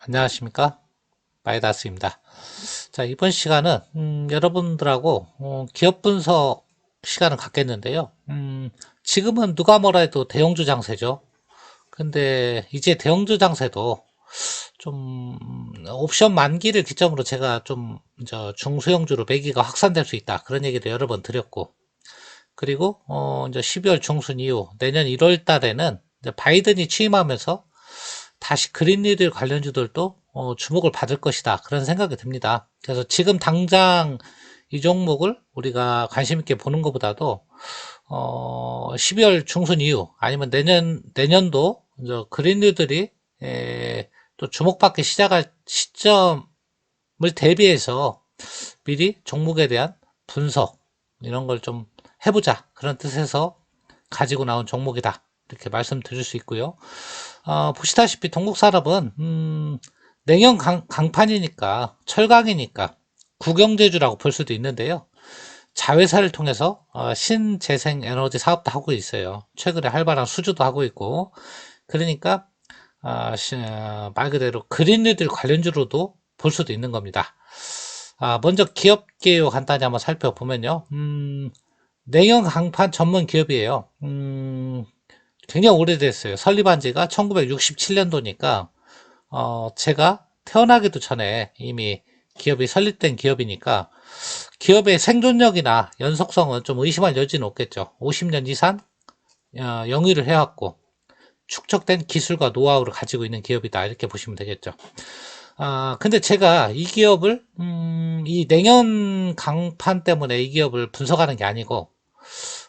안녕하십니까? 마이다스입니다. 자 이번 시간은 음, 여러분들하고 어, 기업 분석 시간을 갖겠는데요. 음, 지금은 누가 뭐라 해도 대형주 장세죠. 근데 이제 대형주 장세도 좀 옵션 만기를 기점으로 제가 좀 저 중소형주로 매기가 확산될 수 있다. 그런 얘기도 여러 번 드렸고. 그리고 어 이제 12월 중순 이후 내년 1월 달에는 바이든이 취임하면서 다시 그린리들 관련주들도 어, 주목을 받을 것이다. 그런 생각이 듭니다. 그래서 지금 당장 이 종목을 우리가 관심 있게 보는 것보다도 어, 12월 중순 이후 아니면 내년 내년도 그린리들이 또 주목받기 시작할 시점을 대비해서 미리 종목에 대한 분석 이런 걸 좀 해보자 그런 뜻에서 가지고 나온 종목이다 이렇게 말씀드릴 수 있고요. 어, 보시다시피 동국산업은 음, 냉연 강, 강판이니까 철강이니까 국영제주라고 볼 수도 있는데요. 자회사를 통해서 어, 신재생 에너지 사업도 하고 있어요. 최근에 활발한 수주도 하고 있고 그러니까 어, 시, 어, 말 그대로 그린리들 관련주로도 볼 수도 있는 겁니다. 아, 먼저 기업 개요 간단히 한번 살펴보면요. 음, 냉연 강판 전문 기업이에요. 음, 굉장히 오래됐어요. 설립한 지가 1967년도니까, 어, 제가 태어나기도 전에 이미 기업이 설립된 기업이니까, 기업의 생존력이나 연속성은 좀 의심할 여지는 없겠죠. 50년 이상 어, 영위를 해왔고, 축적된 기술과 노하우를 가지고 있는 기업이다. 이렇게 보시면 되겠죠. 아, 근데 제가 이 기업을, 음, 이 냉연 강판 때문에 이 기업을 분석하는 게 아니고,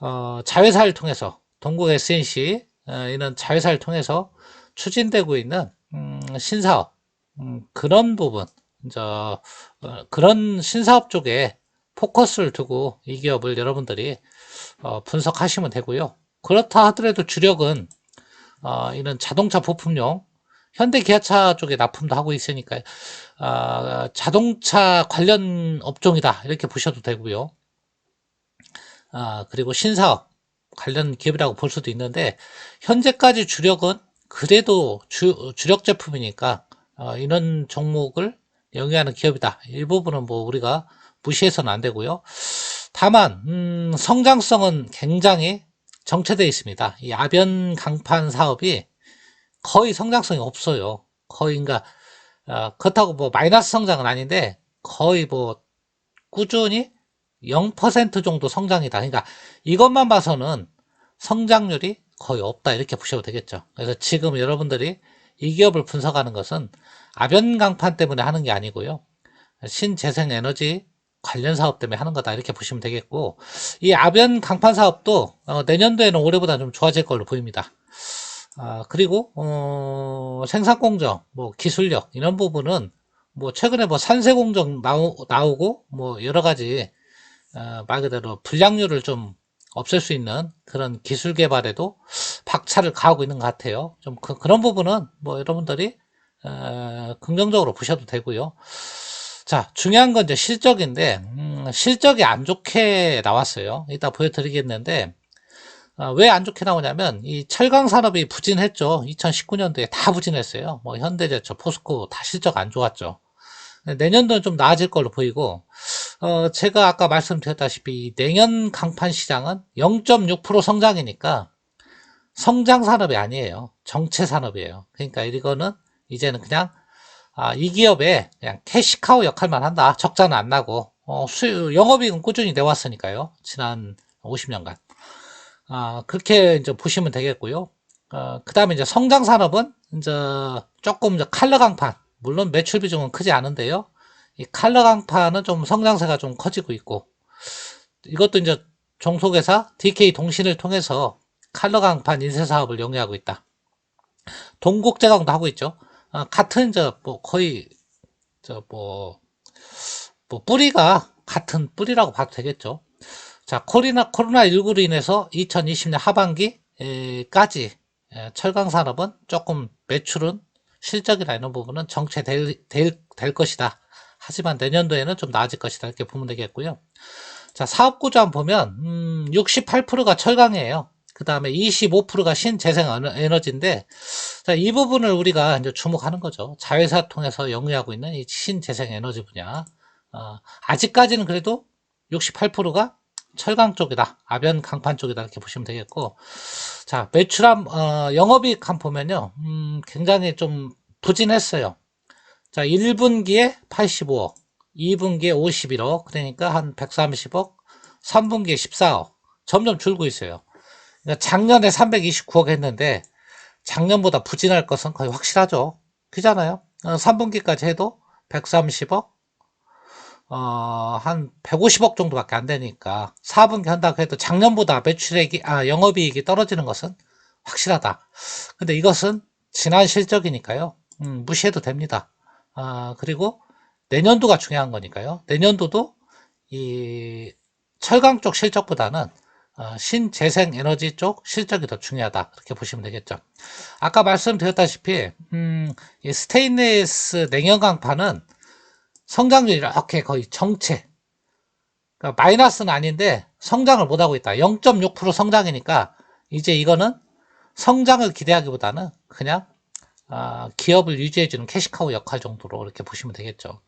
어, 자회사를 통해서 동국 SNC 어, 이런 자회사를 통해서 추진되고 있는 음, 신사업 음, 그런 부분 저 어, 그런 신사업 쪽에 포커스를 두고 이 기업을 여러분들이 어, 분석하시면 되고요. 그렇다 하더라도 주력은 어, 이런 자동차 부품용 현대 기아차 쪽에 납품도 하고 있으니까 어, 자동차 관련 업종이다 이렇게 보셔도 되고요. 아, 그리고 신사업 관련 기업이라고 볼 수도 있는데 현재까지 주력은 그래도 주, 주력 제품이니까 어, 이런 종목을 영위하는 기업이다. 일부분은 뭐 우리가 무시해서는 안 되고요. 다만 음, 성장성은 굉장히 정체되어 있습니다. 이 아변 강판 사업이 거의 성장성이 없어요. 거의 그러니까 어, 그렇다고 뭐 마이너스 성장은 아닌데 거의 뭐 꾸준히 0% 정도 성장이다. 그러니까 이것만 봐서는 성장률이 거의 없다. 이렇게 보셔도 되겠죠. 그래서 지금 여러분들이 이 기업을 분석하는 것은 아변 강판 때문에 하는 게 아니고요. 신재생 에너지 관련 사업 때문에 하는 거다. 이렇게 보시면 되겠고, 이 아변 강판 사업도 어, 내년도에는 올해보다 좀 좋아질 걸로 보입니다. 아, 그리고, 어, 생산 공정, 뭐 기술력, 이런 부분은 뭐 최근에 뭐 산세 공정 나오, 나오고, 뭐 여러 가지 어, 말 그대로 불량률을 좀 없앨 수 있는 그런 기술 개발에도 박차를 가하고 있는 것 같아요. 좀 그, 런 부분은 뭐 여러분들이 어, 긍정적으로 보셔도 되고요. 자, 중요한 건 이제 실적인데 음, 실적이 안 좋게 나왔어요. 이따 보여드리겠는데 어, 왜안 좋게 나오냐면 이 철강 산업이 부진했죠. 2019년도에 다 부진했어요. 뭐 현대제철, 포스코 다 실적 안 좋았죠. 내년도는 좀 나아질 걸로 보이고 어, 제가 아까 말씀드렸다시피 내년 강판 시장은 0.6% 성장이니까 성장 산업이 아니에요. 정체 산업이에요. 그러니까 이거는 이제는 그냥 아, 이 기업에 그냥 캐시카우 역할만 한다. 적자는 안 나고 어, 수 영업이익은 꾸준히 내왔으니까요. 지난 50년간 아, 그렇게 이제 보시면 되겠고요. 어, 그 다음에 이제 성장 산업은 이제 조금 이제 칼라 강판 물론 매출 비중은 크지 않은데요. 이 칼라 강판은 좀 성장세가 좀 커지고 있고 이것도 이제 종속회사 DK 동신을 통해서 칼라 강판 인쇄 사업을 영위하고 있다. 동국 제강도 하고 있죠. 아, 같은 저뭐 거의 저뭐 뭐 뿌리가 같은 뿌리라고 봐도 되겠죠. 자, 코로나 코로나 19로 인해서 2020년 하반기까지 철강 산업은 조금 매출은 실적이나 이런 부분은 정체될 될, 될 것이다. 하지만 내년도에는 좀 나아질 것이다. 이렇게 보면 되겠고요. 자, 사업 구조 한번 보면, 음, 68%가 철강이에요. 그 다음에 25%가 신재생 에너- 에너지인데, 자, 이 부분을 우리가 이제 주목하는 거죠. 자회사 통해서 영위하고 있는 이 신재생 에너지 분야. 어, 아직까지는 그래도 68%가 철강 쪽이다. 아변 강판 쪽이다. 이렇게 보시면 되겠고. 자, 매출함, 어, 영업이익 한 보면요. 음, 굉장히 좀 부진했어요. 자, 1분기에 85억, 2분기에 51억, 그러니까 한 130억, 3분기에 14억. 점점 줄고 있어요. 그러니까 작년에 329억 했는데, 작년보다 부진할 것은 거의 확실하죠. 그잖아요. 3분기까지 해도 130억, 어, 한 150억 정도밖에 안 되니까 4분기 한다고 해도 작년보다 매출액이, 아, 영업이익이 떨어지는 것은 확실하다. 근데 이것은 지난 실적이니까요. 음, 무시해도 됩니다. 아, 그리고 내년도가 중요한 거니까요. 내년도도 이 철강 쪽 실적보다는 어, 신재생 에너지 쪽 실적이 더 중요하다. 그렇게 보시면 되겠죠. 아까 말씀드렸다시피, 음, 이 스테인레스 냉연 강판은 성장률이 이렇게 거의 정체. 그러니까 마이너스는 아닌데 성장을 못하고 있다. 0.6% 성장이니까 이제 이거는 성장을 기대하기보다는 그냥 아, 기업을 유지해주는 캐시카우 역할 정도로 이렇게 보시면 되겠죠.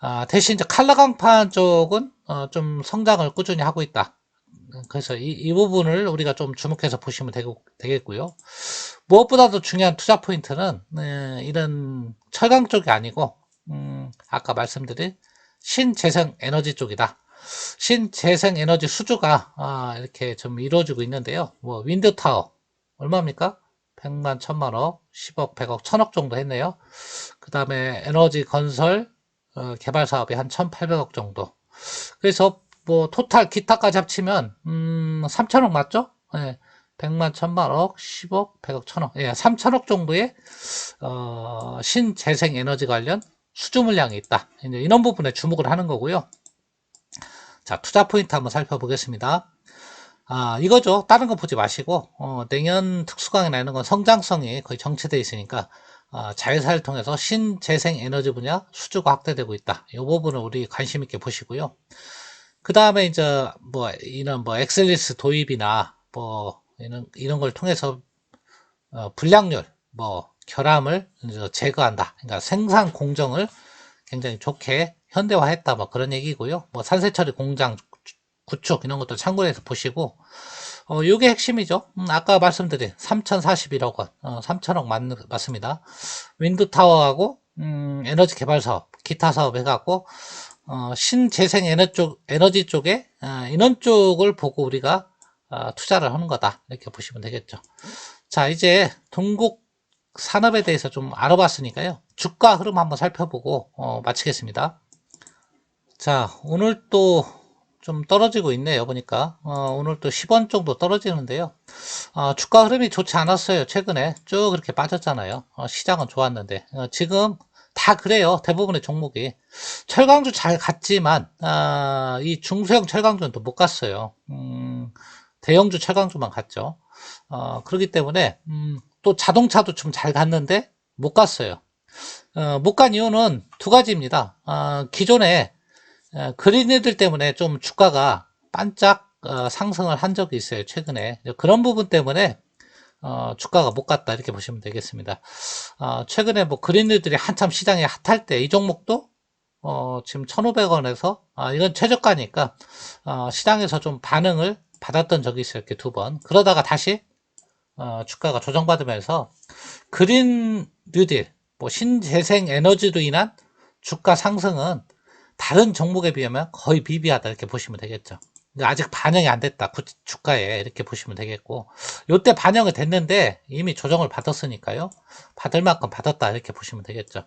아, 대신 이제 칼라 강판 쪽은 어, 좀 성장을 꾸준히 하고 있다. 그래서 이, 이 부분을 우리가 좀 주목해서 보시면 되고, 되겠고요. 무엇보다도 중요한 투자 포인트는 네, 이런 철강 쪽이 아니고 음, 아까 말씀드린 신재생 에너지 쪽이다. 신재생 에너지 수주가 아, 이렇게 좀 이루어지고 있는데요. 뭐 윈드 타워 얼마입니까? 100만, 1000만 억, 10억, 100억, 1000억 정도 했네요. 그 다음에 에너지 건설 어, 개발 사업이 한 1800억 정도. 그래서 뭐 토탈 기타까지 합치면 음, 3000억 맞죠? 예. 100만, 1000만억, 10억, 100억, 1000억. 예, 3000억 정도의 어, 신재생 에너지 관련 수주 물량이 있다. 이제 이런 부분에 주목을 하는 거고요. 자, 투자 포인트 한번 살펴보겠습니다. 아, 이거죠. 다른 거 보지 마시고, 어, 내년 특수강에 나는 건 성장성이 거의 정체되어 있으니까, 아, 자회사를 통해서 신재생 에너지 분야 수주가 확대되고 있다. 이 부분을 우리 관심 있게 보시고요. 그 다음에 이제 뭐, 이런 뭐, 엑셀리스 도입이나 뭐, 이런, 이런 걸 통해서, 어, 불량률, 뭐, 결함을 제거한다. 그러니까 생산 공정을 굉장히 좋게 현대화했다. 뭐 그런 얘기고요. 뭐 산세처리 공장 구축 이런 것도 참고해서 보시고 어 요게 핵심이죠. 음, 아까 말씀드린 3,041억 원, 어, 3,000억 맞, 맞습니다. 윈드 타워하고 음, 에너지 개발 사업, 기타 사업 해갖고 어, 신재생 에너지, 쪽, 에너지 쪽에 어, 이런 쪽을 보고 우리가 어, 투자를 하는 거다 이렇게 보시면 되겠죠. 자 이제 동국 산업에 대해서 좀 알아봤으니까요. 주가 흐름 한번 살펴보고 어, 마치겠습니다. 자 오늘 또 좀 떨어지고 있네요 보니까. 어, 오늘 또 10원 정도 떨어지는데요. 어, 주가 흐름이 좋지 않았어요 최근에. 쭉 그렇게 빠졌잖아요. 어, 시장은 좋았는데. 어, 지금 다 그래요 대부분의 종목이. 철강주 잘 갔지만 아, 이 중소형 철강주는 또 못 갔어요. 음, 대형주 철강주만 갔죠. 어, 그렇기 때문에 음, 또 자동차도 좀 잘 갔는데 못 갔어요. 어, 못 간 이유는 두 가지입니다. 어, 기존에 어, 그린이들 때문에 좀 주가가 반짝 어, 상승을 한 적이 있어요 최근에. 그런 부분 때문에 어, 주가가 못 갔다 이렇게 보시면 되겠습니다. 어, 최근에 뭐 그린이들이 한참 시장에 핫할 때 이 종목도 어, 지금 1,500원에서 아, 이건 최저가니까 어, 시장에서 좀 반응을 받았던 적이 있어요 이렇게 두 번. 그러다가 다시 어, 주가가 조정받으면서 그린 뉴딜 뭐 신재생 에너지로 인한 주가 상승은 다른 종목에 비하면 거의 비비하다 이렇게 보시면 되겠죠. 아직 반영이 안 됐다. 주가에 이렇게 보시면 되겠고 요때 반영이 됐는데 이미 조정을 받았으니까요. 받을 만큼 받았다 이렇게 보시면 되겠죠.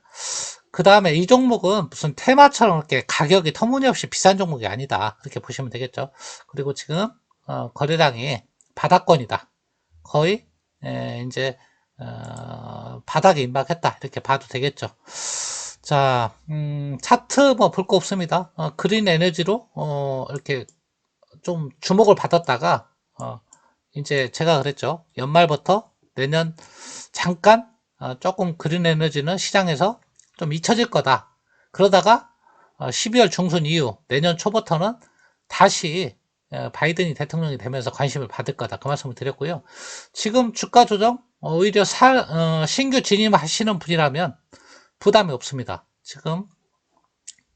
그 다음에 이 종목은 무슨 테마처럼 이렇게 가격이 터무니없이 비싼 종목이 아니다. 그렇게 보시면 되겠죠. 그리고 지금 어, 거래량이 바닥권이다. 거의 에, 이제 어, 바닥에 임박했다. 이렇게 봐도 되겠죠. 자, 음, 차트 뭐 볼 거 없습니다. 어, 그린 에너지로 어, 이렇게 좀 주목을 받았다가 어, 이제 제가 그랬죠. 연말부터 내년 잠깐 어, 조금 그린 에너지는 시장에서 좀 잊혀질 거다. 그러다가 어, 12월 중순 이후 내년 초부터는 다시 어, 바이든이 대통령이 되면서 관심을 받을 거다. 그 말씀을 드렸고요. 지금 주가 조정 어, 오히려 사, 어, 신규 진입하시는 분이라면 부담이 없습니다. 지금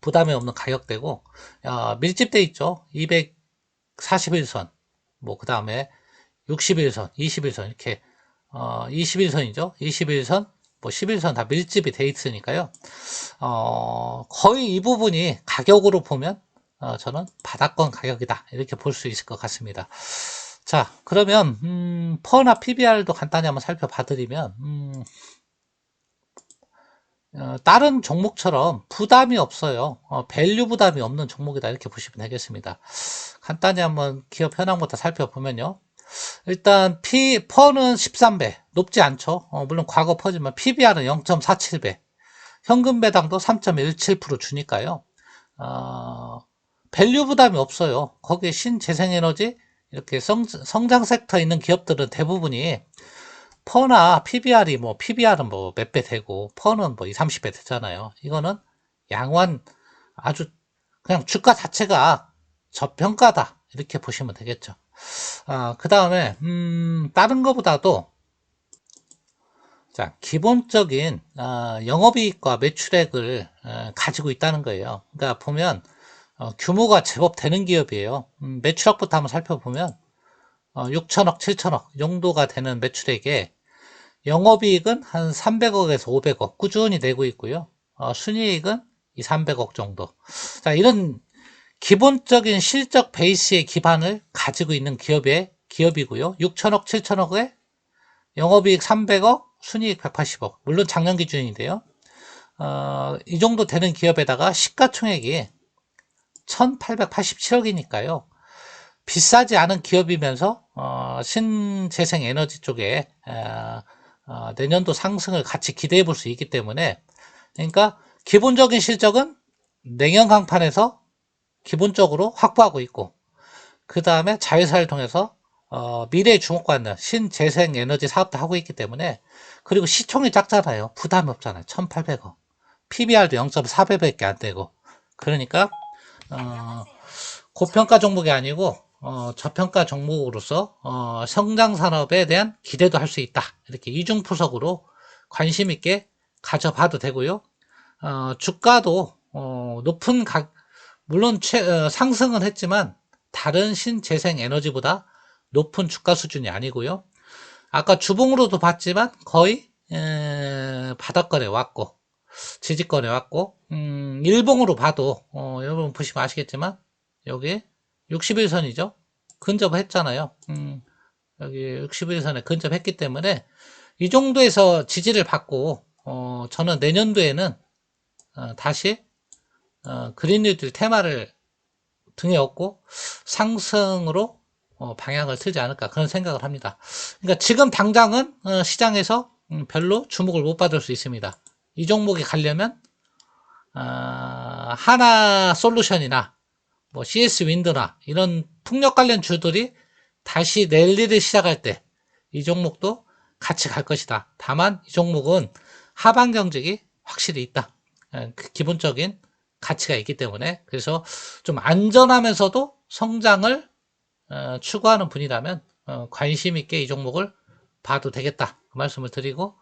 부담이 없는 가격대고 어, 밀집돼 있죠. 241선 뭐 그 다음에 61선, 21선 이렇게 어, 21선이죠. 21선, 뭐 11선 다 밀집이 돼 있으니까요. 어, 거의 이 부분이 가격으로 보면 어, 저는 바닥권 가격이다 이렇게 볼 수 있을 것 같습니다. 자 그러면 음, 퍼나 PBR도 간단히 한번 살펴봐 드리면 음, 어, 다른 종목처럼 부담이 없어요. 어, 밸류 부담이 없는 종목이다 이렇게 보시면 되겠습니다. 간단히 한번 기업 현황부터 살펴보면요. 일단 P 퍼는 13배 높지 않죠. 어, 물론 과거 퍼지만 PBR은 0.47배, 현금 배당도 3.17% 주니까요. 어, 밸류 부담이 없어요. 거기에 신재생에너지 이렇게 성, 성장 섹터에 있는 기업들은 대부분이 퍼나 PBR이 뭐 PBR은 뭐 몇 배 되고 퍼는 뭐 2, 30배 되잖아요. 이거는 양호한 아주 그냥 주가 자체가 저평가다 이렇게 보시면 되겠죠. 아, 그 다음에 음, 다른 것보다도 자 기본적인 어, 영업이익과 매출액을 어, 가지고 있다는 거예요. 그러니까 보면 어, 규모가 제법 되는 기업이에요. 음, 매출액부터 한번 살펴보면 어, 6천억, 7천억 정도가 되는 매출액에 영업이익은 한 300억에서 500억 꾸준히 내고 있고요. 어, 순이익은 2, 300억 정도. 자, 이런 기본적인 실적 베이스의 기반을 가지고 있는 기업의 기업이고요. 6천억, 7천억에 영업이익 300억, 순이익 180억. 물론 작년 기준인데요. 어, 이 정도 되는 기업에다가 시가총액이 1887억이니까요. 비싸지 않은 기업이면서 어, 신재생 에너지 쪽에 어, 어, 내년도 상승을 같이 기대해 볼 수 있기 때문에 그러니까 기본적인 실적은 내년 강판에서 기본적으로 확보하고 있고 그 다음에 자회사를 통해서 어, 미래에 주목받는 신재생 에너지 사업도 하고 있기 때문에 그리고 시총이 작잖아요. 부담이 없잖아요. 1800억. PBR도 0.4배밖에 안 되고 그러니까 어, 고평가 종목이 아니고 어, 저평가 종목으로서 어, 성장 산업에 대한 기대도 할 수 있다. 이렇게 이중푸석으로 관심 있게 가져봐도 되고요. 어, 주가도 어, 높은 가, 물론 최, 어, 상승은 했지만 다른 신재생 에너지보다 높은 주가 수준이 아니고요. 아까 주봉으로도 봤지만 거의 에, 바닥권에 왔고 지지권에 왔고 음, 일봉으로 봐도 어, 여러분 보시면 아시겠지만 여기 61선이죠. 근접했잖아요. 음, 여기 61선에 근접했기 때문에 이 정도에서 지지를 받고 어, 저는 내년도에는 어, 다시 어, 그린뉴딜 테마를 등에 업고 상승으로 어, 방향을 틀지 않을까 그런 생각을 합니다. 그러니까 지금 당장은 어, 시장에서 음, 별로 주목을 못 받을 수 있습니다. 이 종목에 가려면 어, 하나 솔루션이나 뭐 CS 윈드나 이런 풍력 관련 주들이 다시 랠리를 시작할 때 이 종목도 같이 갈 것이다. 다만 이 종목은 하반 경직이 확실히 있다. 예, 그 기본적인 가치가 있기 때문에 그래서 좀 안전하면서도 성장을 어, 추구하는 분이라면 어, 관심 있게 이 종목을 봐도 되겠다 그 말씀을 드리고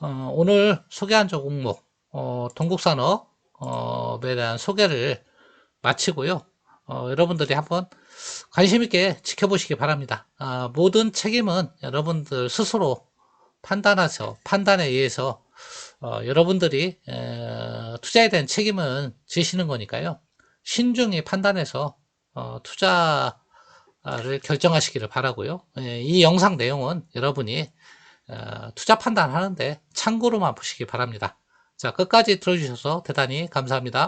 어, 오늘 소개한 종목 어, 동국산업에 대한 소개를 마치고요. 어, 여러분들이 한번 관심 있게 지켜보시기 바랍니다. 아, 모든 책임은 여러분들 스스로 판단하셔 판단에 의해서 어, 여러분들이 에, 투자에 대한 책임은 지시는 거니까요. 신중히 판단해서 어, 투자를 결정하시기를 바라고요. 에, 이 영상 내용은 여러분이 어, 투자 판단하는데 참고로만 보시기 바랍니다. 자, 끝까지 들어주셔서 대단히 감사합니다.